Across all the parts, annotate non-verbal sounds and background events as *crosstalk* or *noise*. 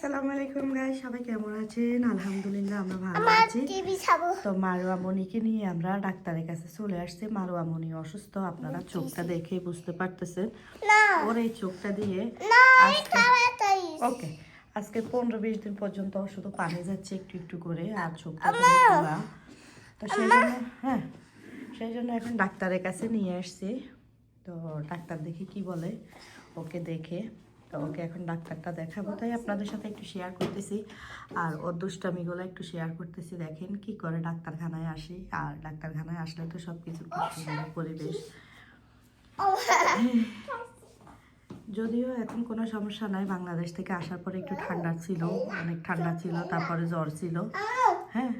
আসসালামু আলাইকুম গাই সবাই কেমন আছেন? আলহামদুলিল্লাহ আমরা ভালো আছি। তো মারোয়া মনিকে নিয়ে আমরা ডাক্তারের কাছে চলে আসছি। মারোয়া মনি অসুস্থ আপনারা চোখটা দেখে বুঝতে পারতেছেন। ওর এই চোখটা দিয়ে আজকে ওকে আজকে পনেরো বিশ দিন পর্যন্ত শুধু পানি যাচ্ছে একটু একটু করে আর চোখটা তো সেই জন্য হ্যাঁ সেই জন্য এখন ডাক্তারের কাছে নিয়ে আসছি। তো ডাক্তার দেখি কি বলে? ওকে দেখে। তো ওকে এখন ডাক্তারটা দেখাবো, তাই আপনাদের সাথে একটু শেয়ার করতেছি। আর ওর দুষ্টামিগুলো একটু শেয়ার করতেছি, দেখেন কি করে ডাক্তারখানায় আসি। আর ডাক্তারখানায় আসলে তো সব কিছু পরিবেশ। যদিও এখন কোনো সমস্যা নাই, বাংলাদেশ থেকে আসার পরে একটু ঠান্ডা ছিল, অনেক ঠান্ডা ছিল, তারপরে জ্বর ছিল। হ্যাঁ।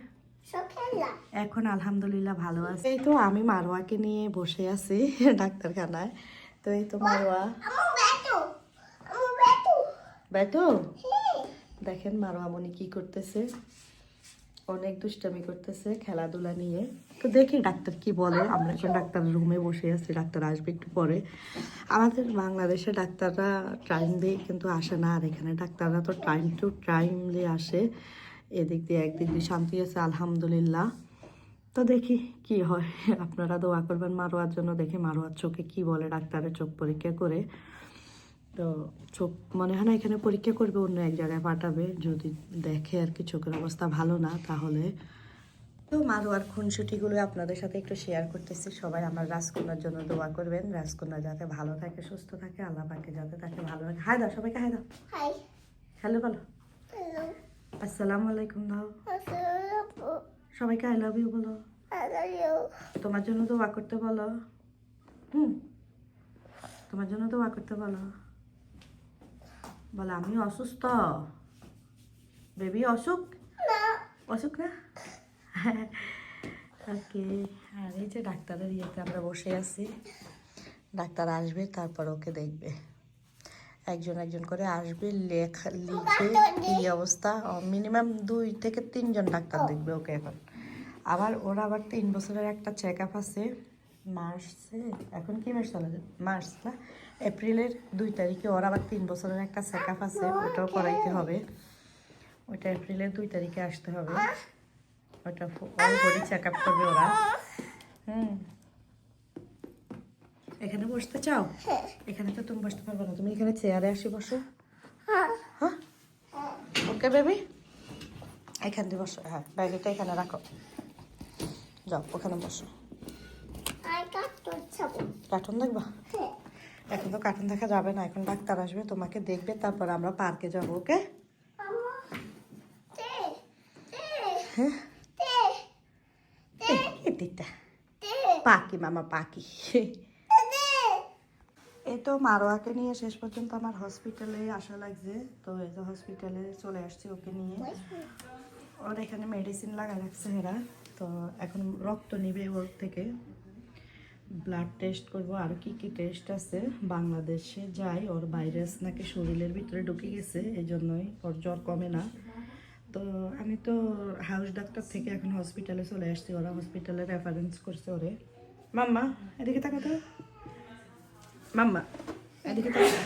এখন আলহামদুলিল্লাহ ভালো আছে। এই তো আমি মারোয়াকে নিয়ে বসে আছি ডাক্তারখানায়। তো এই তো মারোয়া আমার বেটু আমার বেটু বেটো? দেখেন মারোয়া মনি কি করতেছে। অনেক দুষ্টামি করতেছে খেলাধুলা নিয়ে। তো দেখি ডাক্তার কি বলে, আমরা এখন ডাক্তার রুমে বসে আছি, ডাক্তার আসবে একটু পরে। আমাদের বাংলাদেশে ডাক্তাররা টাইম দিয়ে কিন্তু আসে না, আর এখানে ডাক্তাররা তো টাইম টু টাইমলি আসে, এদিক দিয়ে একদিক দিয়ে শান্তি আছে, আলহামদুলিল্লাহ। তো দেখি কি হয়, আপনারা দোয়া করবেন মারোয়ার জন্য, দেখি মারোয়ার চোখে কি বলে, ডাক্তারের চোখ পরীক্ষা করে। তো চোখ মনে হয় না এখানে পরীক্ষা করবে অন্য এক জায়গায় পাঠাবে। যদি দেখে আর কি চোখের অবস্থা ভালো না তাহলে। তো মারোয়ার খুনসুটিগুলো আপনাদের সাথে একটু শেয়ার করতেছি। সবাই আমার রাজকন্যার জন্য দোয়া করবেন। রাজকন্যা যাতে ভালো থাকে সুস্থ থাকে আল্লাহ পাকে যাতে তাকে ভালো রাখে। হাই দাও সবাইকে হাই দাও। হাই। হ্যালো বলো। আসসালামু আলাইকুম দাও। আসসালামু সবাইকে আই লাভ ইউ বলো। তোমার জন্য দোয়া করতে বলো। হুম। তোমার জন্য দোয়া করতে বলো। বলো আমি অসুস্থ। বেবি অসুখ? অসুখ না? *laughs* ওকে আর এই যে ডাক্তারের ইয়েতে আমরা বসে আছি ডাক্তার আসবে তারপর ওকে দেখবে। একজন একজন করে আসবে লেখা লিখবে কি অবস্থা। মিনিমাম দুই থেকে তিনজন ডাক্তার দেখবে ওকে এখন। আবার ওর আবার তিন বছরের একটা চেক আপ আছে মার্চে এখন কি মাস চলে? মার্চ না? এপ্রিলের দুই তারিখে ওর আবার তিন বছরের একটা চেক আপ আছে ওটাও করাইতে হবে। ওইটা এপ্রিলের দুই তারিখে আসতে হবে। ওটা অল বডি চেক আপ করবে ওরা। হুম। এখানে বসতে চাও? এখানে তো তুমি বসতে পারবে না। তুমি এখানে চেয়ারে আসি বসো। হ্যাঁ? ওকে বেবি এখান দিয়ে বসো। হ্যাঁ ব্যাগটা এখানে রাখো। যাও ওখানে বসো। কার্টুন দেখবা? হ্যাঁ। এখন তো কার্টুন দেখা যাবে না এখন ডাক্তার আসবে তোমাকে দেখবে তারপর আমরা পার্কে যাব ওকে এদিকটা। পাখি মামা পাখি। এই তো। মারোয়াকে নিয়ে শেষ পর্যন্ত আমার হসপিটালে আসা লাগছে। তো এই যে হসপিটালে চলে আসছি ওকে নিয়ে। ওর এখানে মেডিসিন লাগা রাখছে এরা। তো এখন রক্ত নিবে ওর থেকে। ব্লাড টেস্ট করব। আর কি কি টেস্ট আছে? বাংলাদেশে যাই ওর ভাইরাস নাকি শরীরের ভিতরে ঢুকে গেছে এই জন্যই ওর জ্বর কমে না। তো আমি তো হাউস ডাক্তার থেকে এখন হসপিটালে চলে আসছি, ওরা হসপিটালে রেফারেন্স করছে ওরে। মাম্মা, এদিকে তাকাতো মাম্মা, এদিকে তাকাতো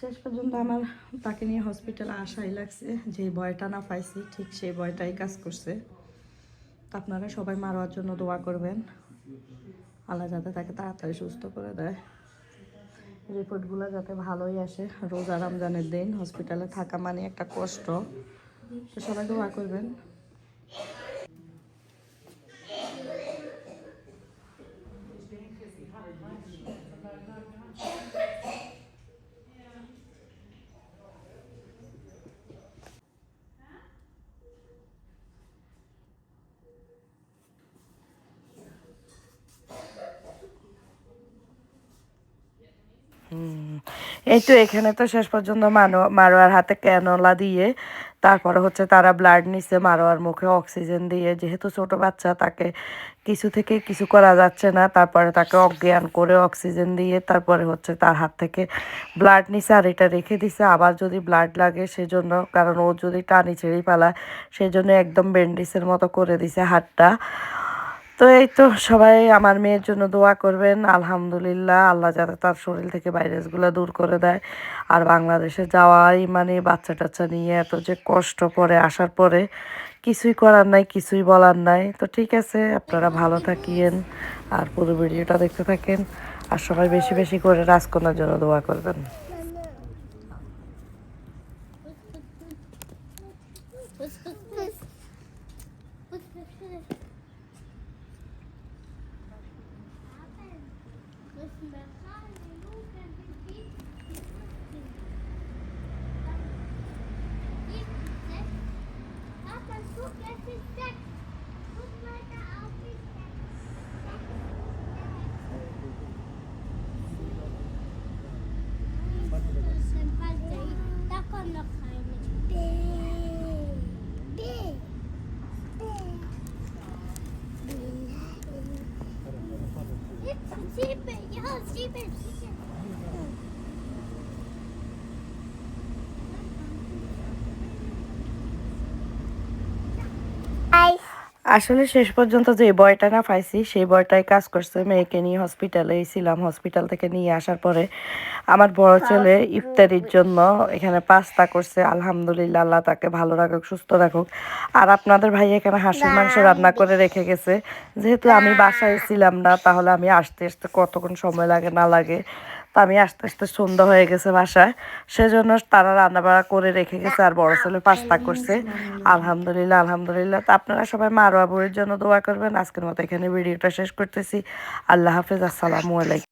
শেষ পর্যন্ত আমার তাকে নিয়ে হসপিটালে আসাই লাগছে, যে ভয়টা না পাইছি, ঠিক সেই ভয়টাই কাজ করছে। তো আপনারা সবাই মারোয়ার জন্য দোয়া করবেন। আল্লাহ যাতে তাকে তাড়াতাড়ি সুস্থ করে দেয়। রিপোর্টগুলো যাতে ভালোই আসে। রোজা রমজানের দিন হসপিটালে থাকা মানে একটা কষ্ট। তো সবাই দোয়া করবেন। এই তো এখানে তো শেষ পর্যন্ত মানো, মারোয়ার হাতে ক্যানোলা দিয়ে তারপরে হচ্ছে তারা ব্লাড নিছে মারোয়ার মুখে অক্সিজেন দিয়ে। যেহেতু ছোট বাচ্চা, তাকে কিছু থেকে কিছু করা যাচ্ছে না। তারপরে তাকে অজ্ঞান করে অক্সিজেন দিয়ে তারপরে হচ্ছে তার হাত থেকে ব্লাড নিছে আর এটা রেখে দিছে। আবার যদি ব্লাড লাগে সেজন্য, কারণ ও যদি টানি ছেড়ে পালায়, সেজন্য একদম ব্যান্ডিসের মতো করে দিছে হাতটা। তো এই তো সবাই আমার মেয়ের জন্য দোয়া করবেন, আলহামদুলিল্লাহ। আল্লাহ যাতে তার শরীর থেকে ভাইরাসগুলো দূর করে দেয়। আর বাংলাদেশে যাওয়াই মানে বাচ্চা টাচ্চা নিয়ে এত যে কষ্ট করে আসার পরে কিছুই করার নাই, কিছুই বলার নাই। তো ঠিক আছে, আপনারা ভালো থাকিয়েন আর পুরো ভিডিওটা দেখতে থাকেন। আর সবাই বেশি বেশি করে রাজকন্যার জন্য দোয়া করবেন। 西北一号西北。আসলে শেষ পর্যন্ত যে বয়টা না পাইছি সেই বয়টাই কাজ করছে মেয়েকে নিয়ে হসপিটালে ছিলাম হসপিটাল থেকে নিয়ে আসার পরে আমার বড় ছেলে ইফতারির জন্য এখানে পাস্তা করছে। আলহামদুলিল্লাহ আল্লাহ তাকে ভালো রাখুক সুস্থ রাখুক। আর আপনাদের ভাই এখানে হাঁসের মাংস রান্না করে রেখে গেছে। যেহেতু আমি বাসায় ছিলাম না তাহলে আমি আসতে আসতে কতক্ষণ সময় লাগে না লাগে তো আমি আস্তে আস্তে সন্ধ্যা হয়ে গেছে বাসায়। সেজন্য তারা রান্না বাড়া করে রেখে গেছে আর বড় ছেলে পাস্তা করছে। আলহামদুলিল্লাহ আলহামদুলিল্লাহ। তো আপনারা সবাই মা আরোয়া জন্য দোয়া করবেন। আজকের মতো এখানে ভিডিওটা শেষ করতেছি। আল্লাহ হাফেজ, আসসালামু আলাইকুম।